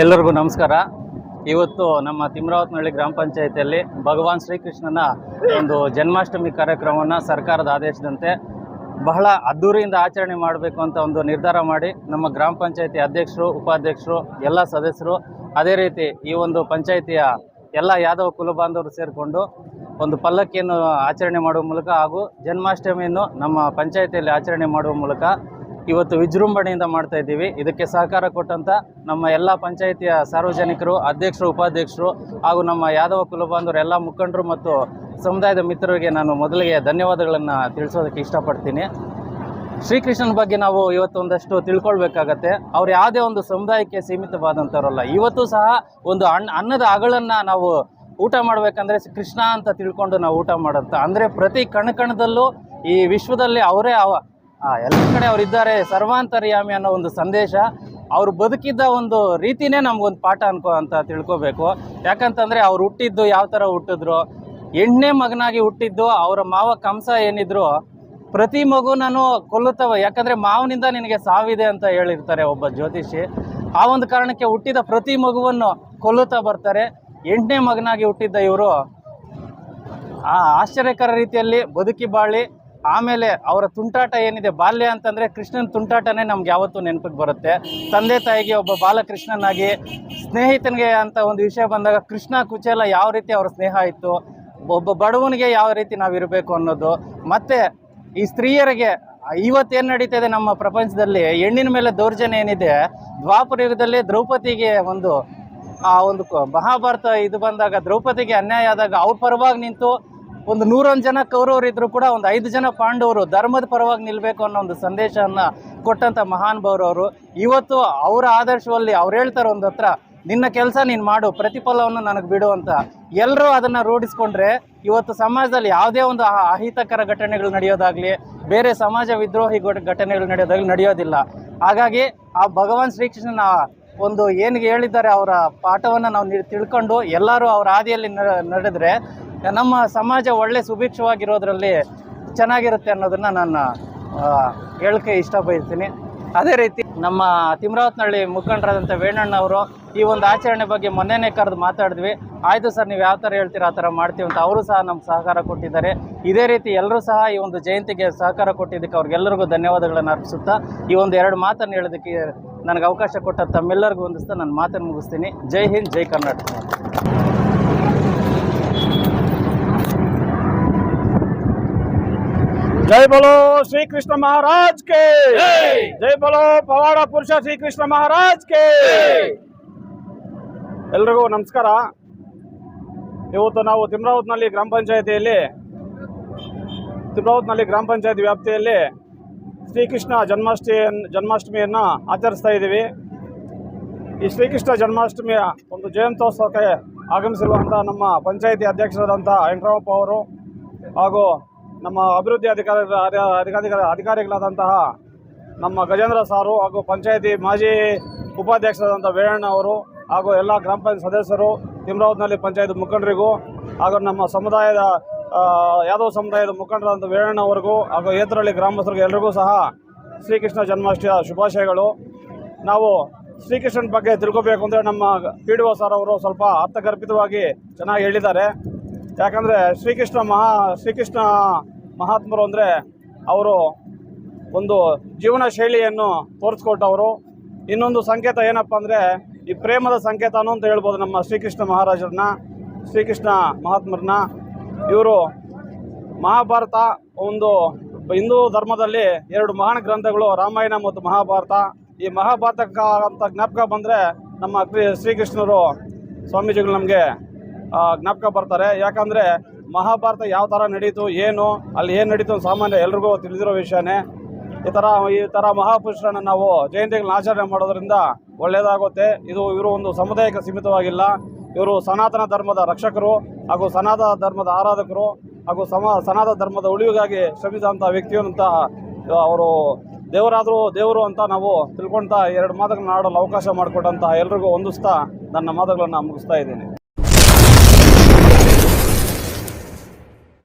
ಎಲ್ಲರಿಗೂ ನಮಸ್ಕಾರ. ಇವತ್ತು ನಮ್ಮ ತಿಮ್ರಾವತ್ನಹಳ್ಳಿ ಗ್ರಾಮ ಪಂಚಾಯಿತಿಯಲ್ಲಿ ಭಗವಾನ್ ಶ್ರೀಕೃಷ್ಣನ ಒಂದು ಜನ್ಮಾಷ್ಟಮಿ ಕಾರ್ಯಕ್ರಮವನ್ನು ಸರ್ಕಾರದ ಆದೇಶದಂತೆ ಬಹಳ ಅದ್ಧೂರಿಯಿಂದ ಆಚರಣೆ ಮಾಡಬೇಕು ಅಂತ ಒಂದು ನಿರ್ಧಾರ ಮಾಡಿ ನಮ್ಮ ಗ್ರಾಮ ಪಂಚಾಯಿತಿ ಅಧ್ಯಕ್ಷರು, ಉಪಾಧ್ಯಕ್ಷರು, ಎಲ್ಲ ಸದಸ್ಯರು ಅದೇ ರೀತಿ ಈ ಒಂದು ಪಂಚಾಯಿತಿಯ ಎಲ್ಲ ಯಾದವ ಕುಲ ಬಾಂಧವರು ಸೇರಿಕೊಂಡು ಒಂದು ಪಲ್ಲಕ್ಕಿಯನ್ನು ಆಚರಣೆ ಮಾಡುವ ಮೂಲಕ ಹಾಗೂ ಜನ್ಮಾಷ್ಟಮಿಯನ್ನು ನಮ್ಮ ಪಂಚಾಯಿತಿಯಲ್ಲಿ ಆಚರಣೆ ಮಾಡುವ ಮೂಲಕ ಇವತ್ತು ವಿಜೃಂಭಣೆಯಿಂದ ಮಾಡ್ತಾ ಇದ್ದೀವಿ. ಇದಕ್ಕೆ ಸಹಕಾರ ಕೊಟ್ಟಂತ ನಮ್ಮ ಎಲ್ಲ ಪಂಚಾಯಿತಿಯ ಸಾರ್ವಜನಿಕರು, ಅಧ್ಯಕ್ಷರು, ಉಪಾಧ್ಯಕ್ಷರು ಹಾಗೂ ನಮ್ಮ ಯಾದವ ಕುಲಬಾಂಧವರು, ಎಲ್ಲ ಮುಖಂಡರು ಮತ್ತು ಸಮುದಾಯದ ಮಿತ್ರರಿಗೆ ನಾನು ಮೊದಲಿಗೆ ಧನ್ಯವಾದಗಳನ್ನು ತಿಳಿಸೋದಕ್ಕೆ ಇಷ್ಟಪಡ್ತೀನಿ. ಶ್ರೀಕೃಷ್ಣನ ಬಗ್ಗೆ ನಾವು ಇವತ್ತು ಒಂದಷ್ಟು ತಿಳ್ಕೊಳ್ಬೇಕಾಗತ್ತೆ. ಅವ್ರು ಯಾವುದೇ ಒಂದು ಸಮುದಾಯಕ್ಕೆ ಸೀಮಿತವಾದಂಥವ್ರಲ್ಲ. ಇವತ್ತು ಸಹ ಒಂದು ಅಣ್ಣ ಅನ್ನದ ಅಗಳನ್ನು ನಾವು ಊಟ ಮಾಡಬೇಕಂದ್ರೆ ಕೃಷ್ಣ ಅಂತ ತಿಳ್ಕೊಂಡು ನಾವು ಊಟ ಮಾಡೋಂಥ ಅಂದರೆ ಪ್ರತಿ ಕಣ ಕಣದಲ್ಲೂ ಈ ವಿಶ್ವದಲ್ಲಿ ಅವರೇ ಎಲ್ಲ ಕಡೆ ಅವರಿದ್ದಾರೆ ಸರ್ವಾಂತರ್ಯಾಮಿ ಅನ್ನೋ ಒಂದು ಸಂದೇಶ. ಅವ್ರು ಬದುಕಿದ್ದ ಒಂದು ರೀತಿನೇ ನಮ್ಗೊಂದು ಪಾಠ ಅನ್ಕೋ ಅಂತ ತಿಳ್ಕೊಬೇಕು. ಯಾಕಂತಂದರೆ ಅವ್ರು ಹುಟ್ಟಿದ್ದು ಯಾವ ಥರ ಹುಟ್ಟಿದ್ರು? ಎಂಟನೇ ಮಗನಾಗಿ ಹುಟ್ಟಿದ್ದು ಅವರ ಮಾವ ಕಂಸ ಏನಿದ್ರು? ಪ್ರತಿ ಮಗುನೂ ಕೊಲ್ಲುತ್ತವ ಯಾಕಂದರೆ ಮಾವನಿಂದ ನಿನಗೆ ಸಾವಿದೆ ಅಂತ ಹೇಳಿರ್ತಾರೆ ಒಬ್ಬ ಜ್ಯೋತಿಷಿ. ಆ ಒಂದು ಕಾರಣಕ್ಕೆ ಹುಟ್ಟಿದ ಪ್ರತಿ ಮಗುವನ್ನು ಕೊಲ್ಲುತ್ತಾ ಬರ್ತಾರೆ. ಎಂಟನೇ ಮಗನಾಗಿ ಹುಟ್ಟಿದ್ದ ಇವರು. ಆ, ಆಶ್ಚರ್ಯಕರ ರೀತಿಯಲ್ಲಿ ಬದುಕಿ ಬಾಳಿ ಆಮೇಲೆ ಅವರ ತುಂಟಾಟ ಏನಿದೆ, ಬಾಲ್ಯ ಅಂತಂದರೆ ಕೃಷ್ಣನ ತುಂಟಾಟನೇ ನಮ್ಗೆ ಯಾವತ್ತೂ ನೆನಪಿಗೆ ಬರುತ್ತೆ. ತಂದೆ ತಾಯಿಗೆ ಒಬ್ಬ ಬಾಲಕೃಷ್ಣನಾಗಿ ಸ್ನೇಹಿತನಿಗೆ ಅಂತ ಒಂದು ವಿಷಯ ಬಂದಾಗ ಕೃಷ್ಣ ಕುಚೇಲ ಯಾವ ರೀತಿ ಅವರ ಸ್ನೇಹ ಇತ್ತು ಒಬ್ಬ ಬಡವನಿಗೆ ಯಾವ ರೀತಿ ನಾವು ಇರಬೇಕು ಅನ್ನೋದು, ಮತ್ತು ಈ ಸ್ತ್ರೀಯರಿಗೆ ಇವತ್ತೇನು ನಡೀತಿದೆ ನಮ್ಮ ಪ್ರಪಂಚದಲ್ಲಿ, ಹೆಣ್ಣಿನ ಮೇಲೆ ದೌರ್ಜನ್ಯ ಏನಿದೆ, ದ್ವಾಪರ ಯುಗದಲ್ಲಿ ದ್ರೌಪದಿಗೆ ಒಂದು ಆ ಒಂದು ಮಹಾಭಾರತ ಇದು ಬಂದಾಗ ದ್ರೌಪದಿಗೆ ಅನ್ಯಾಯ ಆದಾಗ ಅವ್ರ ಪರವಾಗಿ ನಿಂತು ಒಂದು ನೂರೊಂದು ಜನ ಕೌರವರು ಇದ್ದರೂ ಕೂಡ ಒಂದು ಐದು ಜನ ಪಾಂಡವರು ಧರ್ಮದ ಪರವಾಗಿ ನಿಲ್ಲಬೇಕು ಅನ್ನೋ ಒಂದು ಸಂದೇಶವನ್ನು ಕೊಟ್ಟಂಥ ಮಹಾನ್ ಬೌರವರು. ಇವತ್ತು ಅವರ ಆದರ್ಶದಲ್ಲಿ ಅವ್ರು ಹೇಳ್ತಾರೆ ಒಂದು ಹತ್ರ, ನಿನ್ನ ಕೆಲಸ ನೀನು ಮಾಡು, ಪ್ರತಿಫಲವನ್ನು ನನಗೆ ಬಿಡು ಅಂತ. ಎಲ್ಲರೂ ಅದನ್ನು ರೂಢಿಸ್ಕೊಂಡ್ರೆ ಇವತ್ತು ಸಮಾಜದಲ್ಲಿ ಯಾವುದೇ ಒಂದು ಅಹ- ಅಹಿತಕರ ಘಟನೆಗಳು ನಡೆಯೋದಾಗಲಿ, ಬೇರೆ ಸಮಾಜ ವಿದ್ರೋಹಿ ಘಟ- ಘಟನೆಗಳು ನಡೆಯೋದಾಗಲಿ ನಡೆಯೋದಿಲ್ಲ. ಹಾಗಾಗಿ ಆ ಭಗವಾನ್ ಶ್ರೀಕೃಷ್ಣನ ಒಂದು ಏನು ಹೇಳಿದ್ದಾರೆ ಅವರ ಪಾಠವನ್ನು ನಾವು ತಿಳ್ಕೊಂಡು ಎಲ್ಲರೂ ಅವರ ಹಾದಿಯಲ್ಲಿ ನಡೆದ್ರೆ ನಮ್ಮ ಸಮಾಜ ಒಳ್ಳೆ ಸುಭಿಕ್ಷವಾಗಿರೋದ್ರಲ್ಲಿ ಚೆನ್ನಾಗಿರುತ್ತೆ ಅನ್ನೋದನ್ನು ನಾನು ಹೇಳಕ್ಕೆ ಇಷ್ಟ ಅದೇ ರೀತಿ ನಮ್ಮ ತಿಮ್ರಾವತ್ನಹಳ್ಳಿ ಮುಖಂಡರಾದಂಥ ವೇಣಣ್ಣ ಅವರು ಈ ಒಂದು ಆಚರಣೆ ಬಗ್ಗೆ ಮೊನ್ನೆನೇ ಕರೆದು ಮಾತಾಡಿದ್ವಿ. ಆಯಿತು ಸರ್, ನೀವು ಯಾವ ಥರ ಹೇಳ್ತೀರಾ ಆ ಥರ ಮಾಡ್ತೀವಿ ಅಂತ ಅವರು ಸಹ ನಮ್ಗೆ ಸಹಕಾರ ಕೊಟ್ಟಿದ್ದಾರೆ. ಇದೇ ರೀತಿ ಎಲ್ಲರೂ ಸಹ ಈ ಒಂದು ಜಯಂತಿಗೆ ಸಹಕಾರ ಕೊಟ್ಟಿದ್ದಕ್ಕೆ ಅವ್ರಿಗೆಲ್ಲರಿಗೂ ಧನ್ಯವಾದಗಳನ್ನು ಅರ್ಪಿಸುತ್ತಾ ಈ ಒಂದು ಎರಡು ಮಾತನ್ನು ಹೇಳೋದಕ್ಕೆ ನನಗೆ ಅವಕಾಶ ಕೊಟ್ಟ ತಮ್ಮೆಲ್ಲರಿಗೂ ಹೊಂದಿಸ್ತಾ ನನ್ನ ಮಾತನ್ನು ಮುಗಿಸ್ತೀನಿ. ಜೈ ಹಿಂದ್, ಜೈ ಕರ್ನಾಟಕ. ಜೈ ಬಲೋ ಶ್ರೀಕೃಷ್ಣ ಮಹಾರಾಜ್ ಕೆ ಜೈ! ಬಲೋ ಪವಾಡ ಪುರುಷ ಶ್ರೀಕೃಷ್ಣ ಮಹಾರಾಜ್ ಕೆ ಎಲ್ರಿಗೂ ನಮಸ್ಕಾರ. ಇವತ್ತು ನಾವು ತಿಮ್ರಾವತ್ನಲ್ಲಿ ಗ್ರಾಮ ಪಂಚಾಯತಿಯಲ್ಲಿ ತಿಮ್ರಾವತ್ನಲ್ಲಿ ಗ್ರಾಮ ಪಂಚಾಯತ್ ವ್ಯಾಪ್ತಿಯಲ್ಲಿ ಶ್ರೀಕೃಷ್ಣ ಜನ್ಮಾಷ್ಟಮಿ ಜನ್ಮಾಷ್ಟಮಿಯನ್ನು ಆಚರಿಸ್ತಾ ಇದ್ದೀವಿ. ಈ ಶ್ರೀಕೃಷ್ಣ ಜನ್ಮಾಷ್ಟಮಿಯ ಒಂದು ಜಯಂತ್ಯೋತ್ಸವಕ್ಕೆ ಆಗಮಿಸಿರುವಂಥ ನಮ್ಮ ಪಂಚಾಯಿತಿ ಅಧ್ಯಕ್ಷರಾದಂಥ ವೆಂಕಟರಮಪ್ಪ ಅವರು ಹಾಗೂ ನಮ್ಮ ಅಭಿವೃದ್ಧಿ ಅಧಿಕಾರಿ ಅಧಿಕಾರಿಗಳ ಅಧಿಕಾರಿಗಳಾದಂತಹ ನಮ್ಮ ಗಜೇಂದ್ರ ಸಾರು ಹಾಗೂ ಪಂಚಾಯತಿ ಮಾಜಿ ಉಪಾಧ್ಯಕ್ಷರಾದಂಥ ವೇಣಣ್ಣ ಅವರು ಹಾಗೂ ಎಲ್ಲ ಗ್ರಾಮ ಪಂಚಾಯತ್ ಸದಸ್ಯರು ತಿಮ್ರಾವತ್ನಲ್ಲಿ ಪಂಚಾಯತ್ ಮುಖಂಡರಿಗೂ ಹಾಗೂ ನಮ್ಮ ಸಮುದಾಯದ ಯಾದವ್ ಸಮುದಾಯದ ಮುಖಂಡರಾದಂಥ ವೇಣಣ್ಣ ಅವರಿಗೂ ಹಾಗೂ ಏತರಳ್ಳಿ ಗ್ರಾಮಸ್ಥರಿಗೂ ಎಲ್ರಿಗೂ ಸಹ ಶ್ರೀಕೃಷ್ಣ ಜನ್ಮಾಷ್ಟಮಿಯ ಶುಭಾಶಯಗಳು. ನಾವು ಶ್ರೀಕೃಷ್ಣನ ಬಗ್ಗೆ ತಿಳ್ಕೊಬೇಕು ಅಂದರೆ ನಮ್ಮ ಪಿ ಡಿ ಒ ಸರ್ ಅವರು ಸ್ವಲ್ಪ ಅರ್ಥಗರ್ಭಿತವಾಗಿ ಚೆನ್ನಾಗಿ ಹೇಳಿದ್ದಾರೆ. ಯಾಕಂದರೆ ಶ್ರೀಕೃಷ್ಣ ಮಹಾ, ಶ್ರೀಕೃಷ್ಣ ಮಹಾತ್ಮರು ಅಂದರೆ ಅವರು ಒಂದು ಜೀವನ ಶೈಲಿಯನ್ನು ತೋರಿಸ್ಕೊಟ್ಟವರು. ಇನ್ನೊಂದು ಸಂಕೇತ ಏನಪ್ಪ ಅಂದರೆ ಈ ಪ್ರೇಮದ ಸಂಕೇತನೂ ಅಂತ ಹೇಳ್ಬೋದು ನಮ್ಮ ಶ್ರೀಕೃಷ್ಣ ಮಹಾರಾಜರನ್ನ, ಶ್ರೀಕೃಷ್ಣ ಮಹಾತ್ಮರನ್ನ. ಇವರು ಮಹಾಭಾರತ, ಒಂದು ಹಿಂದೂ ಧರ್ಮದಲ್ಲಿ ಎರಡು ಮಹಾನ್ ಗ್ರಂಥಗಳು, ರಾಮಾಯಣ ಮತ್ತು ಮಹಾಭಾರತ. ಈ ಮಹಾಭಾರತ ಅಂತ ಜ್ಞಾಪಕ ಬಂದರೆ ನಮ್ಮ ಶ್ರೀಕೃಷ್ಣರು ಸ್ವಾಮೀಜಿಗಳು ನಮಗೆ ಜ್ಞಾಪಕ ಬರ್ತಾರೆ. ಯಾಕಂದರೆ ಮಹಾಭಾರತ ಯಾವ ಥರ ನಡೀತು, ಏನು, ಅಲ್ಲಿ ಏನು ನಡೀತು ಸಾಮಾನ್ಯ ಎಲ್ರಿಗೂ ತಿಳಿದಿರೋ ವಿಷಯನೇ. ಈ ಥರ ಈ ಥರ ಮಹಾಪುರುಷರನ್ನು ನಾವು ಜಯಂತಿಗಳನ್ನ ಆಚರಣೆ ಮಾಡೋದ್ರಿಂದ ಒಳ್ಳೆಯದಾಗುತ್ತೆ ಇದು ಇವರು ಒಂದು ಸಮುದಾಯಕ್ಕೆ ಸೀಮಿತವಾಗಿಲ್ಲ. ಇವರು ಸನಾತನ ಧರ್ಮದ ರಕ್ಷಕರು ಹಾಗೂ ಸನಾತನ ಧರ್ಮದ ಆರಾಧಕರು ಹಾಗೂ ಸಮ ಸನಾತನ ಧರ್ಮದ ಉಳಿವಿಗಾಗಿ ಶ್ರಮಿಸಿದಂಥ ವ್ಯಕ್ತಿಯಂತ ಅವರು ದೇವರಾದರೂ ದೇವರು ಅಂತ ನಾವು ತಿಳ್ಕೊಳ್ತಾ ಎರಡು ಮಾತುಗಳನ್ನ ಆಡಲು ಅವಕಾಶ ಮಾಡಿಕೊಟ್ಟಂತಹ ಎಲ್ರಿಗೂ ಹೊಂದಿಸ್ತಾ ನನ್ನ ಮಾತುಗಳನ್ನು ಮುಗಿಸ್ತಾ ಇದ್ದೀನಿ.